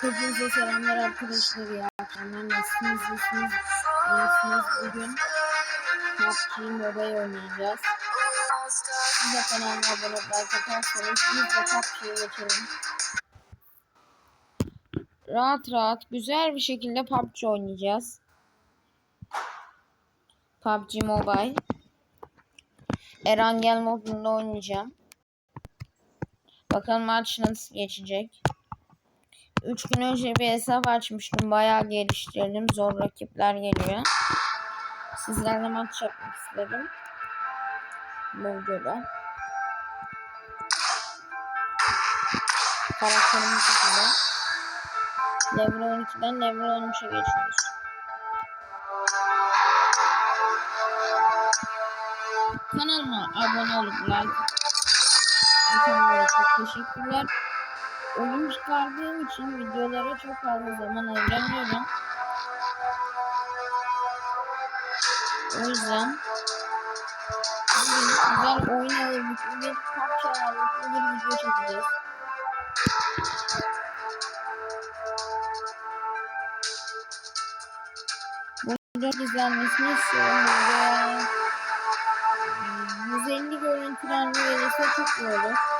Hepinize selamlar arkadaşlar ya. Akşamlar nasılsınız? İyisiniz? İyisiniz? Bugün PUBG Mobile oynayacağız. Siz de kanalıma abone like atarsanız biz de PUBG'ye geçelim. Rahat rahat, güzel bir şekilde PUBG oynayacağız. PUBG Mobile. Erangel modunda oynayacağım. Bakalım maç nasıl geçecek. 3 gün önce bir hesap açmıştım. Bayağı geliştirdim. Zor rakipler geliyor. Sizlerle maç yapmak istedim. Bu videoda. Karakterim bu şekilde. Level 12'den level 13'e geçiyoruz. Kanalıma abone olup like atmayı çok teşekkürler. Oyun çıkardığım için videolara çok fazla zaman ayıramıyorum. O yüzden güzel oyun ağırlıklı bir PUBG ağırlıklı bir video çekeceğiz. Bunun izlenmesini istiyorum. Burada 150 görüntülenme verirse çok iyi olur.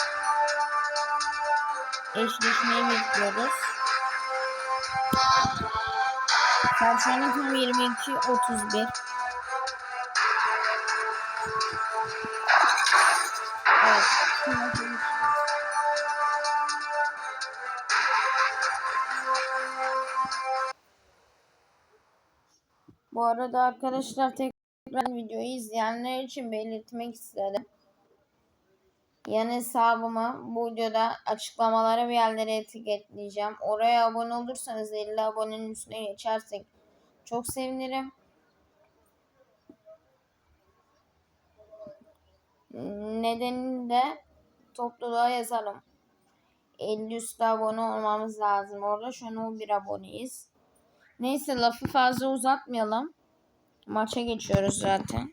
Eşleşmeyi bekliyoruz. An tam 22.31. Evet. şimdi konuşuruz. Bu arada arkadaşlar tekrar videoyu izleyenler için belirtmek istedim. Yan hesabımı bu videoda açıklamalara bir yerlere etiketleyeceğim. Oraya abone olursanız 50 abonenin üstüne geçersek çok sevinirim. Nedenini de topluluğa yazarım. 50 üstü abone olmamız lazım orada. Şu an 11 aboneyiz. Neyse lafı fazla uzatmayalım. Maça geçiyoruz zaten.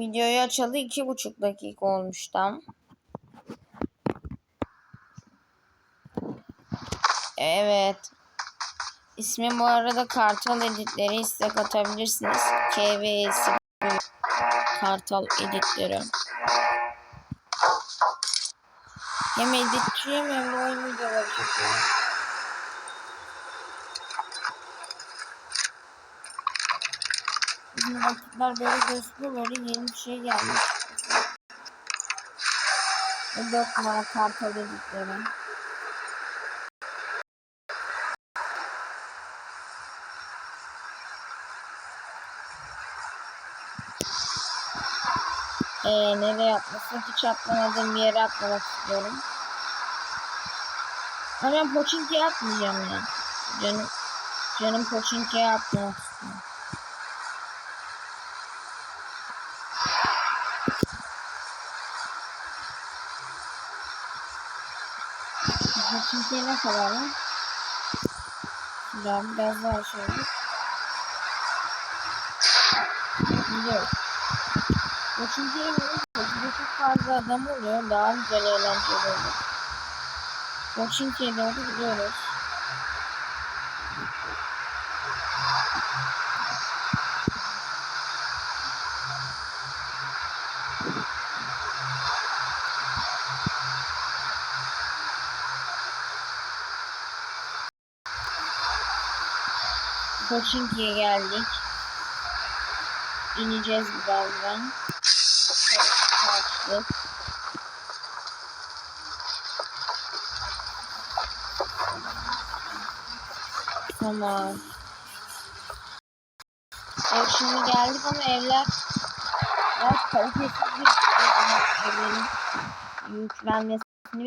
Videoyu açalı iki buçuk dakika olmuş tam. Evet. İsmi bu arada Kartal Editleri istek atabilirsiniz. KVS Kartal Editleri. Hem editçiyim hem de oyun videoları çekiyorum. Rakipler böyle gözüküyor. Böyle yeni bir şey gelmiş. Ve 4 numara kartal dedikleri. Ee, nereye atlasın? Hiç atlamadığım bir yere atlamak istiyorum. Ama ben Pochinki'ye atmayacağım ya. Canım, canım Pochinki'ye atlamak istiyorum. Pochinki'ye ne kadar lan? Güzel biraz daha şöyle. Biliyoruz. Pochinki'ye vurunca Pochinki'de çok fazla adam oluyor. Daha güzel eğlenceli oluyor. Pochinki'ye doğru gidiyoruz. Pochinki'ye geldik. İneceğiz birazdan. Kaçtık. Tamam. Evet şimdi geldik ama evler biraz kalitesiz bir evlerin yüklenmesini.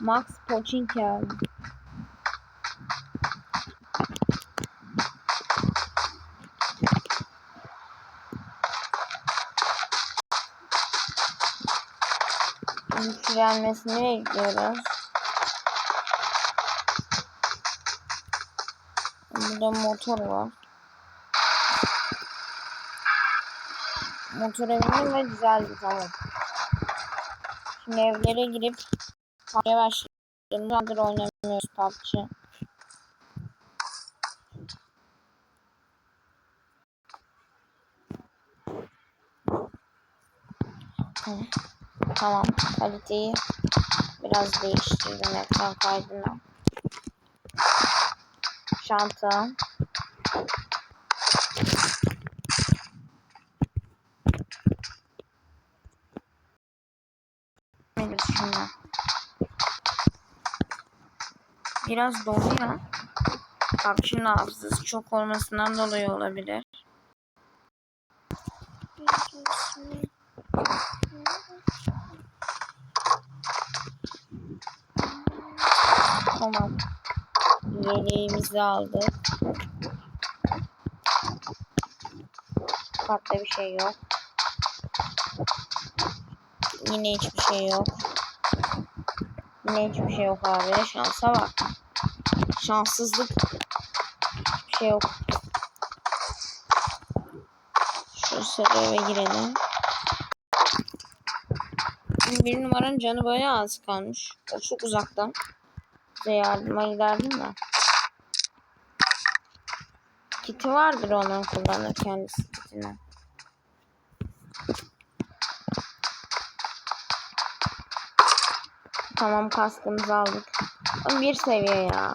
Max Pochinki aldı. Yüklenmesini bekliyoruz. Burada motor var. Motora bindim ve güzeldi tamam. Şimdi evlere girip PUBG'ye başlayalım. Zaten oynamıyoruz PUBG. Tamam. Tamam. Kaliteyi biraz değiştirdim ekran kaydına. Şanta. Nedir şimdi? Biraz donuyor. PUBG'nin hafızası çok olmasından dolayı olabilir. Tamam. Yeleğimizi aldık. Kartta bir şey yok. Yine hiçbir şey yok. Yine hiçbir şey yok abi. Şansa bak. Şanssızlık. Hiçbir şey yok. Şu sarı eve girelim. Bir numaranın canı bayağı az kalmış. O çok uzaktan. Bize yardıma giderdim de. Kiti vardır onun kullanır kendisi kitini. Tamam kaskımızı aldık. Ama bir seviye ya.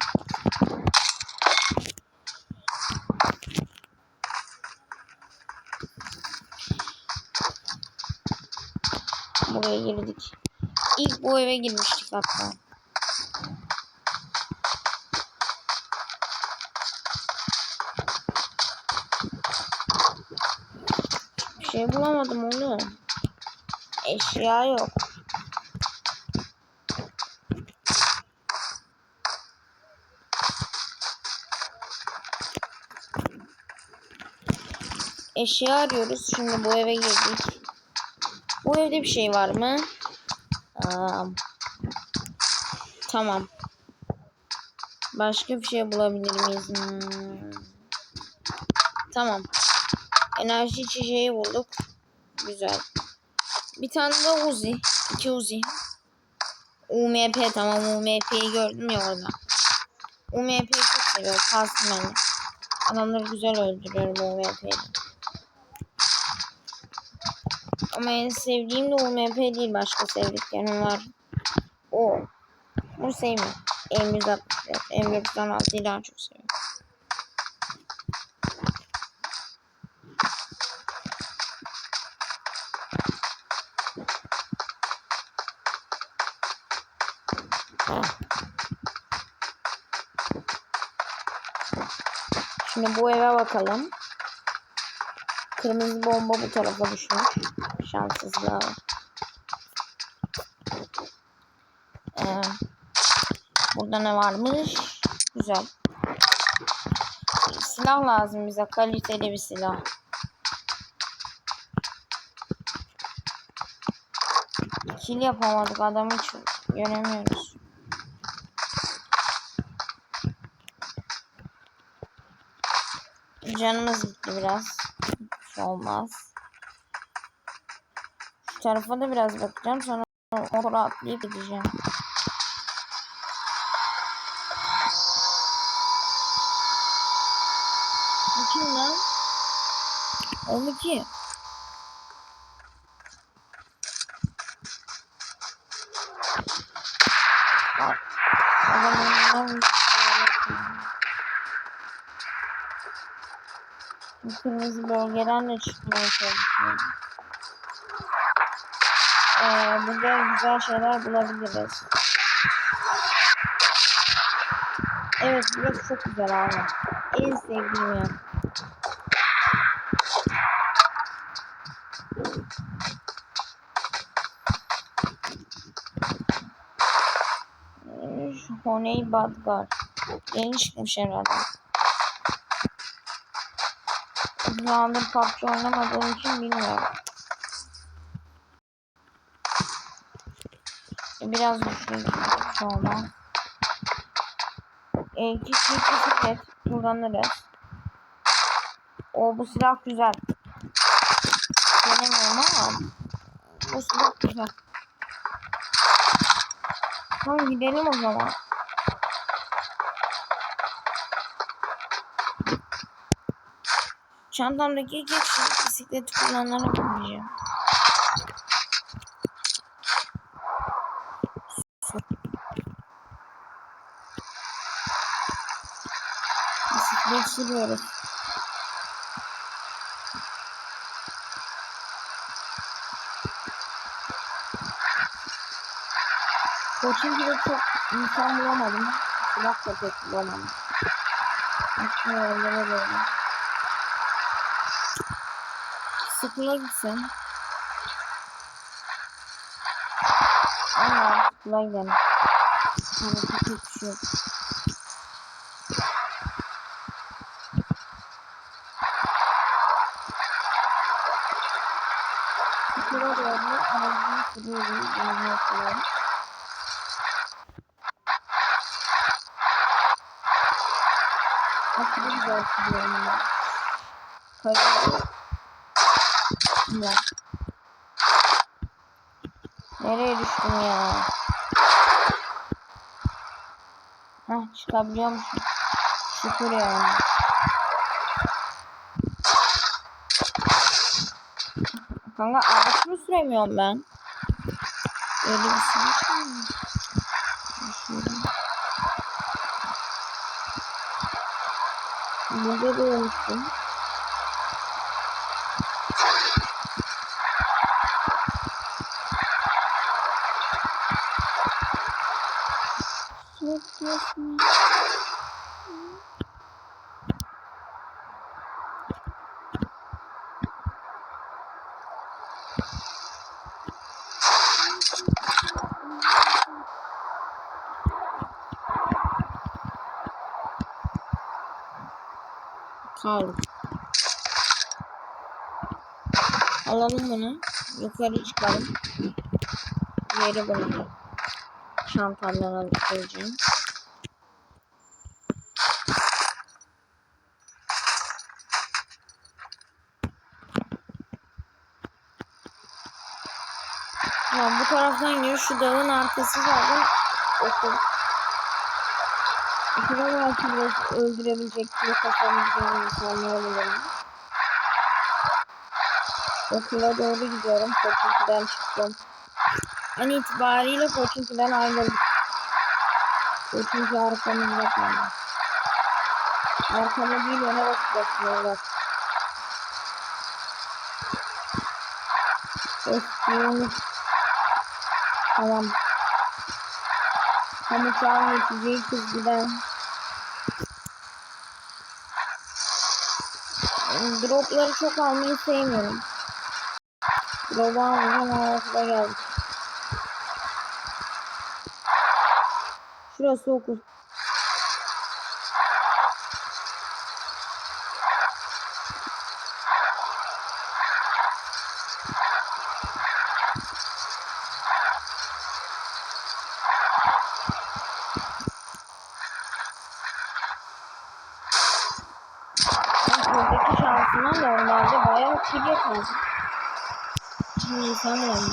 Buraya girdik. İlk bu eve girmiştik hatta. Şey bulamadım oğlum. Eşya yok. Eşya arıyoruz. Şimdi bu eve girdik. Bu evde bir şey var mı? Aa, tamam. Başka bir şey bulabilir miyiz? Hmm. Tamam. Enerji içeceği bulduk. Güzel. Bir tane de Uzi. İki Uzi. UMP tamam UMP'yi gördüm ya orada. UMP'yi çok seviyorum. Kastım yani. Adamları güzel öldürüyorum UMP'yi. Ama en sevdiğim de UMP değil. Başka sevdiklerim var. O. Bunu sevmiyorum. M164. M416'yı daha çok seviyorum. Şimdi bu eve bakalım. Kırmızı bomba bu tarafa düşmüş. Şanssızlığa. Ee, burada ne varmış? Güzel. Silah lazım bize. Kaliteli bir silah. Kill yapamadık. Adamı hiç göremiyoruz. Canımız gitti biraz. Bir şey olmaz. Şu tarafa da biraz bakacağım. Sonra motora atlayıp gideceğim. Bu kim lan? O mu ki? Bu kırmızı bölgeden de çıkmaya çalışıyorum. Ee, burada güzel şeyler bulabiliriz. Evet burası çok güzel abi. En sevdiğim yer. Ee, Honey Badgar. Yeni çıkmış herhalde. Uzun PUBG oynamadığım için bilmiyorum. Biraz düşürüz. Sonra. E, çift bisiklet kullanırız. O bu silah güzel. Benim Burası çok güzel. Tamam gidelim o zaman. Çantamdaki kişilik bisikleti kullanarak gideceğim. Bisiklet sürüyoruz. Koçingide çok insan bulamadım. Silah da pek bulamadım. Başka yerlere böyle. Sıkıla gitsen. Allah sıkıla gidelim. Hareket hiçbir şey yok. Sıkıla doğru aracını sürüyoruz. Yani yapıyorum. Aşırı güzel sürüyorum ben. Kayıyor. Ya. Nereye düştüm ya? Heh çıkabiliyormuşum. Şükür yani. Kanka araç mı süremiyorum ben? Öyle bir şey. Burada da olmuştum. Kaldı. Alalım bunu. Yukarı çıkalım. Yeri bulalım. Alıp koyacağım. Tamam bu giriyor. Şu dağın arkası zaten okul. Belki biraz öldürebilecek, kilo kasabilecek insanlar bulurum. Okula doğru gidiyorum. Koçinki'den çıktım. An itibariyle Koçinki'den ayrıldım. Koçinki arkamızda kaldı. Arkama değil öne bakacaksın bak. Eskiğimiz. Tamam. Tam uçağın geçeceği çizgiden. Dropları çok almayı sevmiyorum. Drop'u almayacağım arasında geldik. Şurası okul. Kil yapar. Şimdi insan önemli.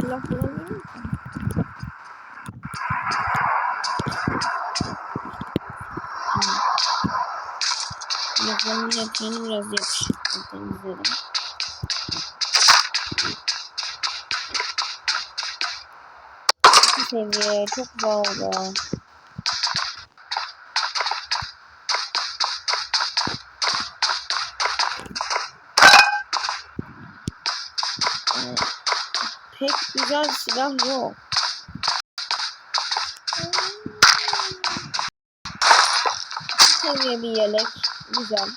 Silah bulamıyorum ki. Hmm. Silahların yapacağını biraz yapışık temizledim. Seviye çok güzel oldu. Ee, pek güzel silah yok. Seviye bir yelek. Güzel.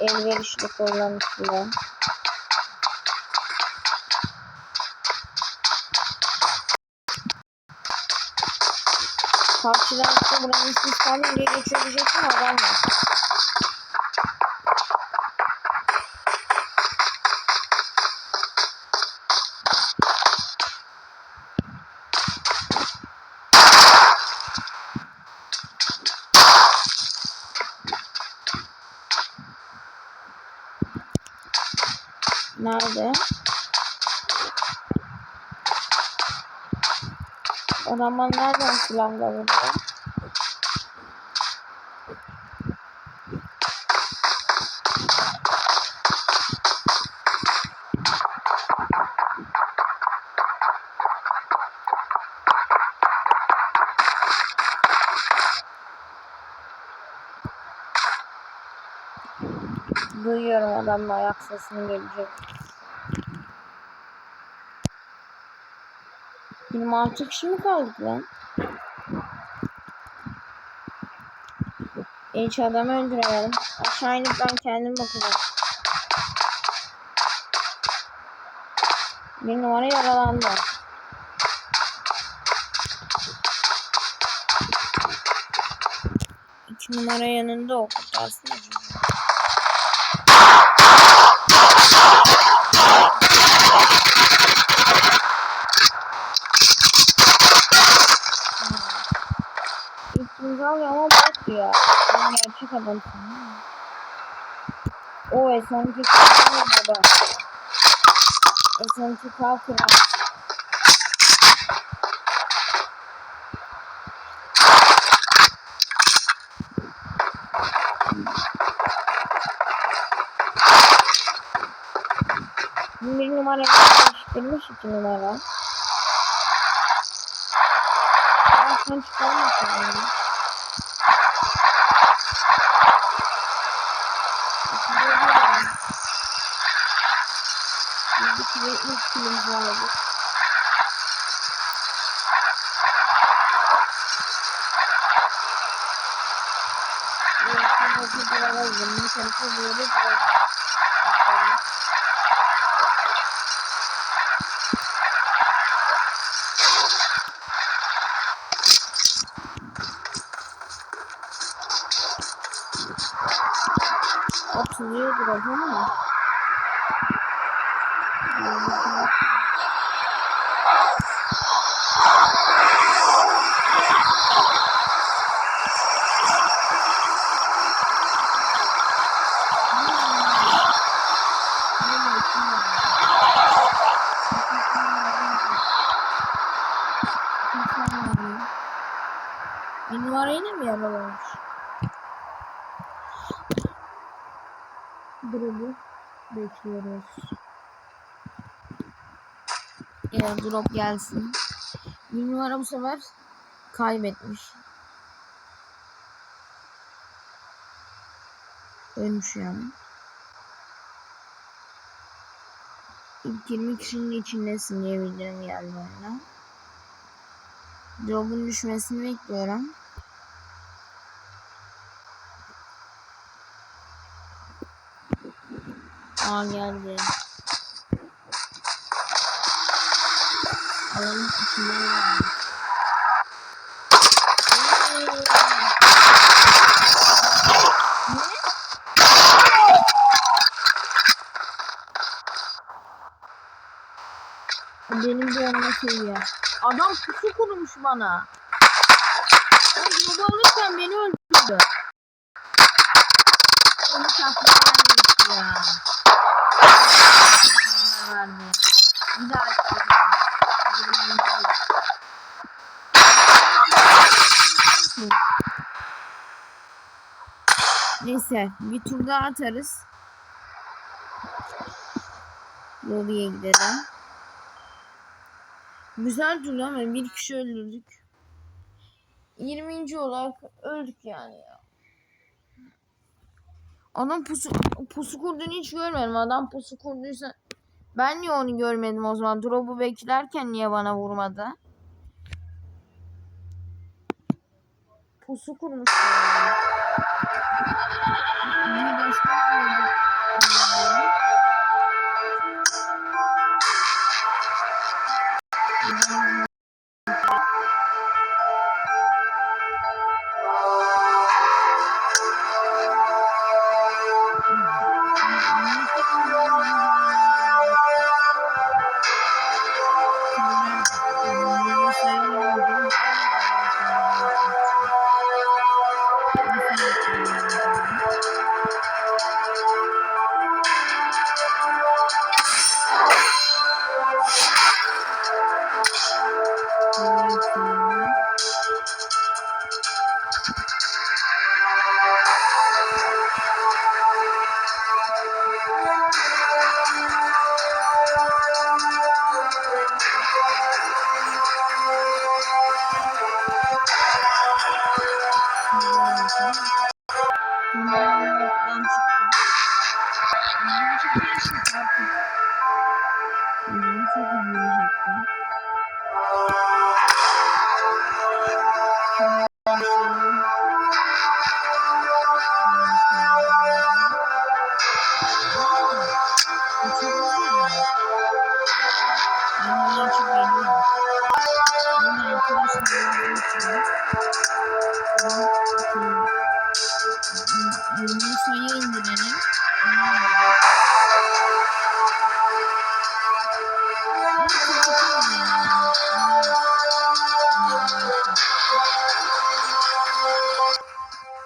Elverişli kullanışlı. Karşıdan buranın sistemi diye geçiyor diyecektim var. Adam bana nereden silahla vuruyor? Duyuyorum adamın ayak sesini gelecek. 26 kişi mi kaldık lan? Hiç adamı öldüremedim. Aşağı inip ben kendim bakacağım. Bir numara yaralandı. İki numara yanında o kurtarsın. acaba? İkinci alıyor ama bot ya. Ben gerçek adamsın. O S12 kalkıyor burada. S12 kalkıyor. Bir numara değiştirmiş iki numara. Aa sen çıkarmasın Bizdeki de ilk film vardı. Şimdi bir tarafa böyle böyle. Bir numara yine mi yaralamış? Drop'u bekliyoruz. Ya drop gelsin. Bir numara bu sefer kaybetmiş. Ölmüş yani. İlk 20 kişinin içindesin diye bildirim geldi oyuna. Drop'un düşmesini bekliyorum. Aa geldi. Alanın içinden geldi. Benim bir yanına seviyor. Adam pusu kurmuş bana. Ben bunu alırken beni öldürdü. Onu saklayan ya. Verdi. Bir daha açacağım. Neyse bir tur daha atarız. Lobiye gidelim. Güzel tur ama bir kişi öldürdük. 20. olarak öldük yani ya. Adam pusu, pusu kurduğunu hiç görmedim. Adam pusu kurduysa ben niye onu görmedim o zaman? Drop'u beklerken niye bana vurmadı? Pusu kurmuş. Bir başka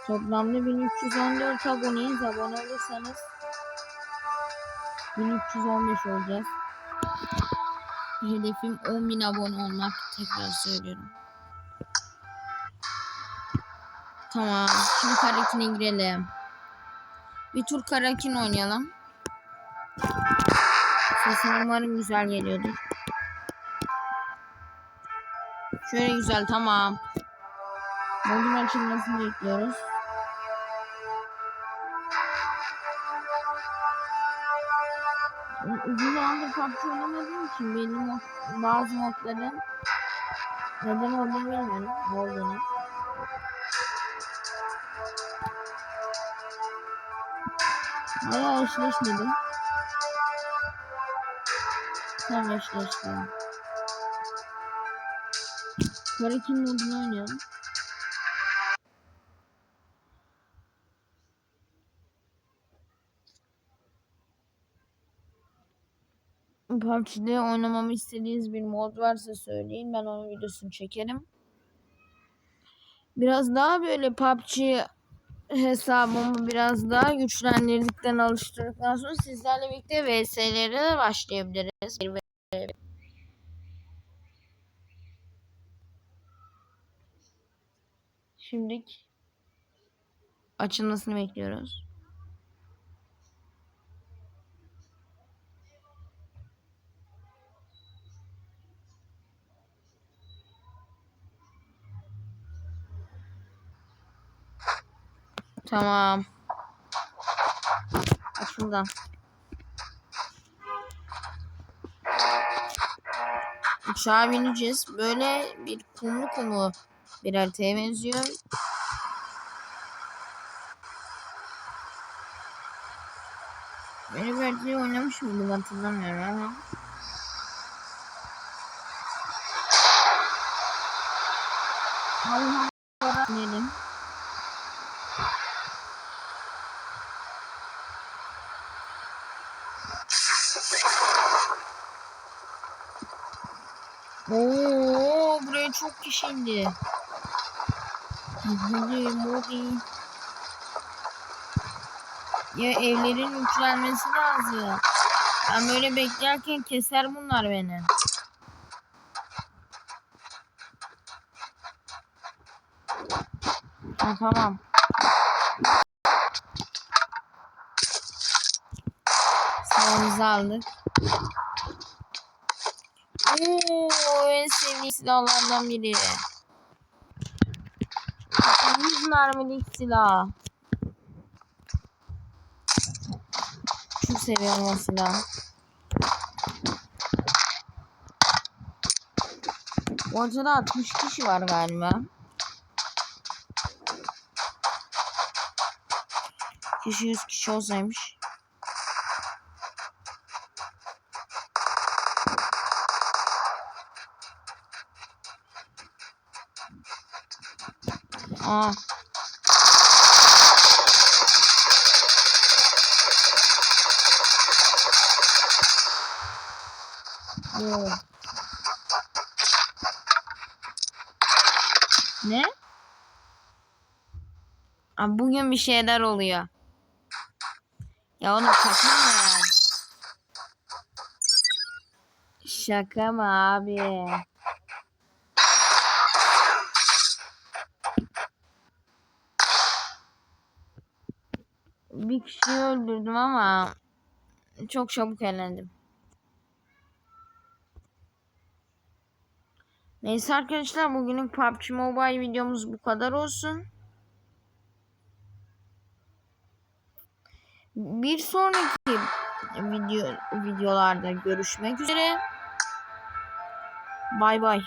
Toplamda 1314 aboneyiz. Abone olursanız 1315 olacağız. Hedefim 10.000 abone olmak. Tekrar söylüyorum. Tamam. Şimdi Karakin'e girelim. Bir tur Karakin oynayalım. Sesim umarım güzel geliyordur. Şöyle güzel tamam. Modun açılmasını bekliyoruz. Uzun zamandır PUBG oynamadığım için benim mod, bazı modların neden olduğunu bilmiyorum. Ne olduğunu. Hala eşleşmedim. Tam eşleştim. Karakin modunu oynayalım. PUBG'de oynamamı istediğiniz bir mod varsa söyleyin. Ben onun videosunu çekerim. Biraz daha böyle PUBG hesabımı biraz daha güçlendirdikten alıştırdıktan sonra sizlerle birlikte VS'lere başlayabiliriz. Şimdi açılmasını bekliyoruz. Tamam. Açıldı. Uçağa bineceğiz. Böyle bir kumlu kumu bir haritaya benziyor. Beni bir haritayı oynamış mıydım hatırlamıyorum ama. Allah Allah. Diyelim. Oo, buraya çok kişi indi. Hadi Modi. Ya evlerin yükselmesi lazım. Ben böyle beklerken keser bunlar beni. Ha, tamam. Silahımızı aldık. Oo, en sevdiğim silahlardan biri. 100 mermilik silah. Çok seviyorum o silahı. Ortada 60 kişi var galiba. Kişi 100 kişi olsaymış. Aa. Ne? Aa, bugün bir şeyler oluyor. Ya onu şaka mı? Şaka mı abi? Bir kişiyi öldürdüm ama çok çabuk elendim. Neyse arkadaşlar bugünün PUBG Mobile videomuz bu kadar olsun. Bir sonraki video videolarda görüşmek üzere. Bay bay.